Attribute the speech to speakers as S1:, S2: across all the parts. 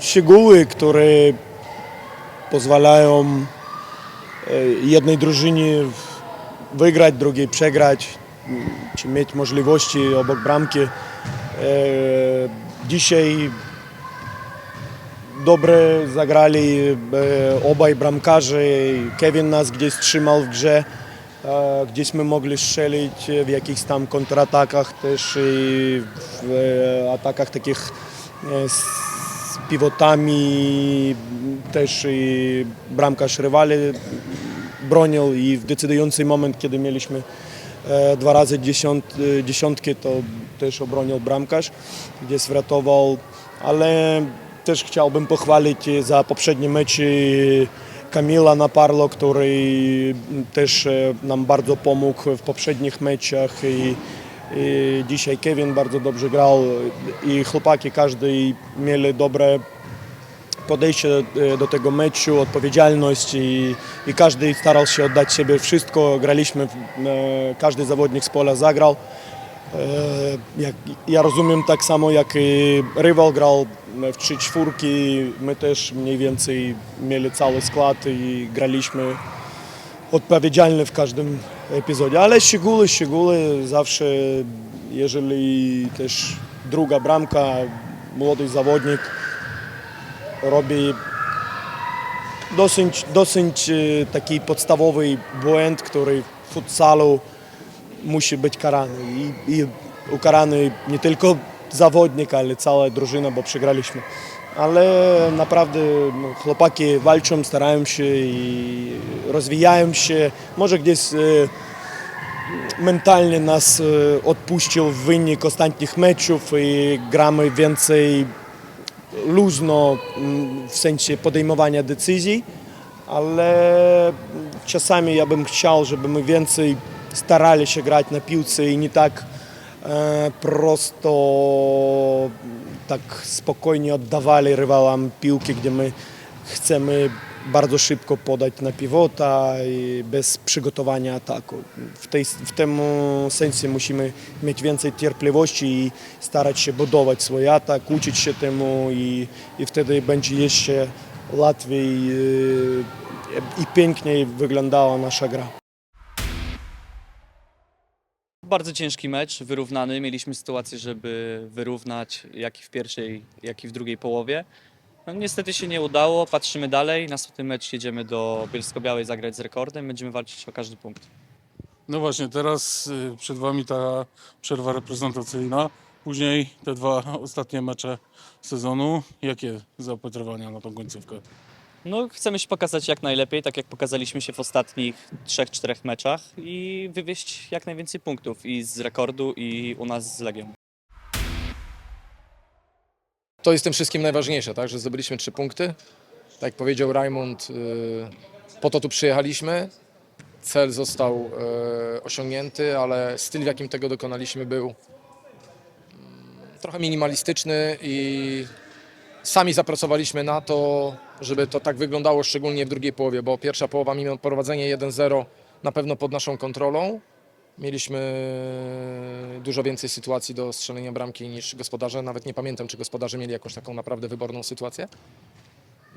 S1: Szczegóły, które pozwalają e, jednej drużynie wygrać, drugiej przegrać, czy mieć możliwości obok bramki. E, Dzisiaj dobre zagrali e, obaj bramkarze. Kevin nas gdzieś trzymał w grze. E, Gdzieś my mogli strzelić w jakichś tam kontratakach też i w e, atakach takich z pivotami też i bramkarz rywali bronił i w decydujący moment, kiedy mieliśmy dwa razy dziesiąt, dziesiątki, to też obronił bramkarz, gdzie zwratował, ale też chciałbym pochwalić za poprzednie mecze Kamila Naparlo, który też e, nam bardzo pomógł w poprzednich meczach i, i dzisiaj Kevin bardzo dobrze grał i chłopaki każdy mieli dobre podejście e, do tego meczu, odpowiedzialność i, i każdy starał się oddać siebie wszystko. Graliśmy, e, każdy zawodnik z pola zagrał. E, Jak, ja rozumiem tak samo jak i rywal grał w trzy czwórki, my też mniej więcej mieli cały skład i graliśmy odpowiedzialnie w każdym epizodzie, ale szczegóły, szczegóły zawsze, jeżeli też druga bramka, młody zawodnik robi dosyć, dosyć e, taki podstawowy błęd, który w futsalu musi być karany i, i ukarany nie tylko zawodnik, ale cała drużyna, bo przegraliśmy. Ale naprawdę no, chłopaki walczą, starają się i rozwijają się. Może gdzieś e, mentalnie nas e, odpuścił wynik ostatnich meczów i gramy więcej luźno mm, w sensie podejmowania decyzji, ale czasami ja bym chciał, żeby my więcej się grać na piłce i nie tak e, prosto tak spokojnie oddawali rywalom piłki, gdzie my chcemy bardzo szybko podać na pivota i bez przygotowania ataku. W, tej, w tym sensie musimy mieć więcej cierpliwości i starać się budować swój atak, uczyć się temu i, i wtedy będzie jeszcze łatwiej e, i piękniej wyglądała nasza gra.
S2: Bardzo ciężki mecz, wyrównany. Mieliśmy sytuację, żeby wyrównać jak i w pierwszej, jak i w drugiej połowie. No, niestety się nie udało, patrzymy dalej. Następny mecz jedziemy do Bielsko-Białej zagrać z rekordem. Będziemy walczyć o każdy punkt.
S3: No właśnie, teraz y, przed Wami ta przerwa reprezentacyjna. Później te dwa ostatnie mecze sezonu. Jakie zaopatrywania na tą końcówkę?
S2: No, chcemy się pokazać jak najlepiej, tak jak pokazaliśmy się w ostatnich 3-4 meczach i wywieźć jak najwięcej punktów i z rekordu i u nas z Legią.
S4: To jest tym wszystkim najważniejsze, tak? że zdobyliśmy trzy punkty. Tak jak powiedział Raimund, y, po to tu przyjechaliśmy. Cel został y, osiągnięty, ale styl, w jakim tego dokonaliśmy, był mm, trochę minimalistyczny i sami zapracowaliśmy na to, żeby to tak wyglądało, szczególnie w drugiej połowie, bo pierwsza połowa, mimo prowadzenia 1-0, na pewno pod naszą kontrolą. Mieliśmy dużo więcej sytuacji do strzelenia bramki niż gospodarze. Nawet nie pamiętam, czy gospodarze mieli jakąś taką naprawdę wyborną sytuację.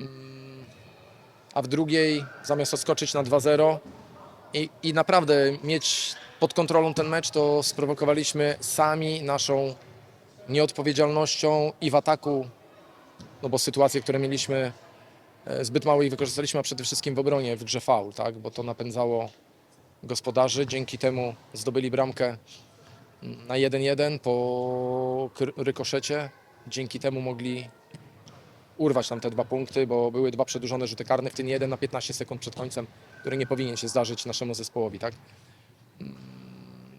S4: Mm, A w drugiej, zamiast odskoczyć na 2-0 i, i naprawdę mieć pod kontrolą ten mecz, to sprowokowaliśmy sami naszą nieodpowiedzialnością i w ataku, no bo sytuacje, które mieliśmy, zbyt mało ich wykorzystaliśmy, a przede wszystkim w obronie, w grze faul, tak? bo to napędzało gospodarzy. Dzięki temu zdobyli bramkę na 1-1 po rykoszecie. Dzięki temu mogli urwać nam te dwa punkty, bo były dwa przedłużone rzuty karne, w tym jeden na 15 sekund przed końcem, który nie powinien się zdarzyć naszemu zespołowi. Tak? Mm,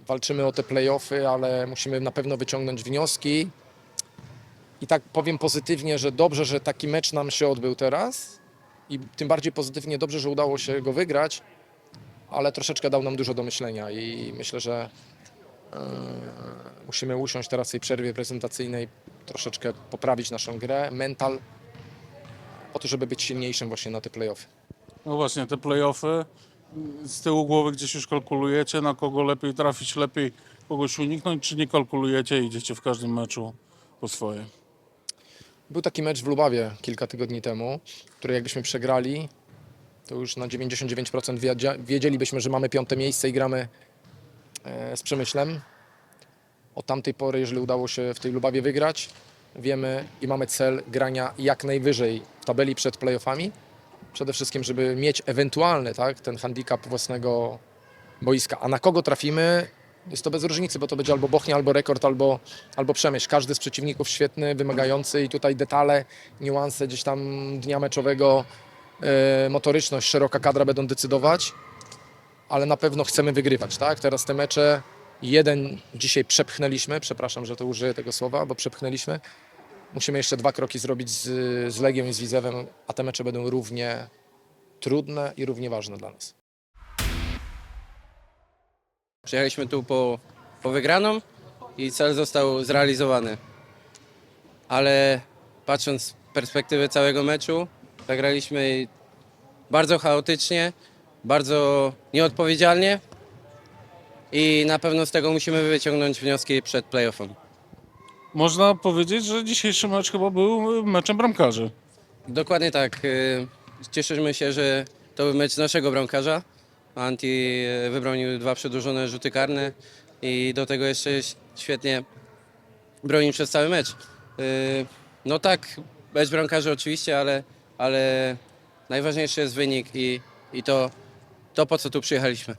S4: Walczymy o te play-offy, ale musimy na pewno wyciągnąć wnioski. I tak powiem pozytywnie, że dobrze, że taki mecz nam się odbył teraz i tym bardziej pozytywnie dobrze, że udało się go wygrać, ale troszeczkę dał nam dużo do myślenia i myślę, że e, musimy usiąść teraz w tej przerwie prezentacyjnej, troszeczkę poprawić naszą grę, mental po to, żeby być silniejszym właśnie na te playoffy.
S3: No właśnie, te playoffy, z tyłu głowy gdzieś już kalkulujecie, na kogo lepiej trafić, lepiej kogoś uniknąć, czy nie kalkulujecie i idziecie w każdym meczu po swoje?
S4: Był taki mecz w Lubawie kilka tygodni temu, który jakbyśmy przegrali, to już na 99% wiedzia- wiedzielibyśmy, że mamy piąte miejsce i gramy e, z przemyślem. Od tamtej pory, jeżeli udało się w tej Lubawie wygrać, wiemy i mamy cel grania jak najwyżej w tabeli przed playoffami. Przede wszystkim, żeby mieć ewentualny tak, ten handicap własnego boiska. A na kogo trafimy, jest to bez różnicy, bo to będzie albo Bochnia, albo Rekord, albo, albo Przemyśl. Każdy z przeciwników świetny, wymagający i tutaj detale, niuanse gdzieś tam dnia meczowego, e, motoryczność, szeroka kadra będą decydować, ale na pewno chcemy wygrywać, tak? Teraz te mecze, jeden dzisiaj przepchnęliśmy, przepraszam, że to użyję tego słowa, bo przepchnęliśmy. Musimy jeszcze dwa kroki zrobić z, z Legią i z Widzewem, a te mecze będą równie trudne i równie ważne dla nas.
S5: Przyjechaliśmy tu po, po wygraną i cel został zrealizowany. Ale patrząc z perspektywy całego meczu, zagraliśmy bardzo chaotycznie, bardzo nieodpowiedzialnie i na pewno z tego musimy wyciągnąć wnioski przed playoffem.
S3: Można powiedzieć, że dzisiejszy mecz chyba był meczem bramkarzy.
S5: Dokładnie tak. y, Cieszymy się, że to był mecz naszego bramkarza. Anti wybronił dwa przedłużone rzuty karne i do tego jeszcze świetnie bronił przez cały mecz. Y, No tak, mecz bramkarzy oczywiście, ale, ale najważniejszy jest wynik i, i to, to, po co tu przyjechaliśmy.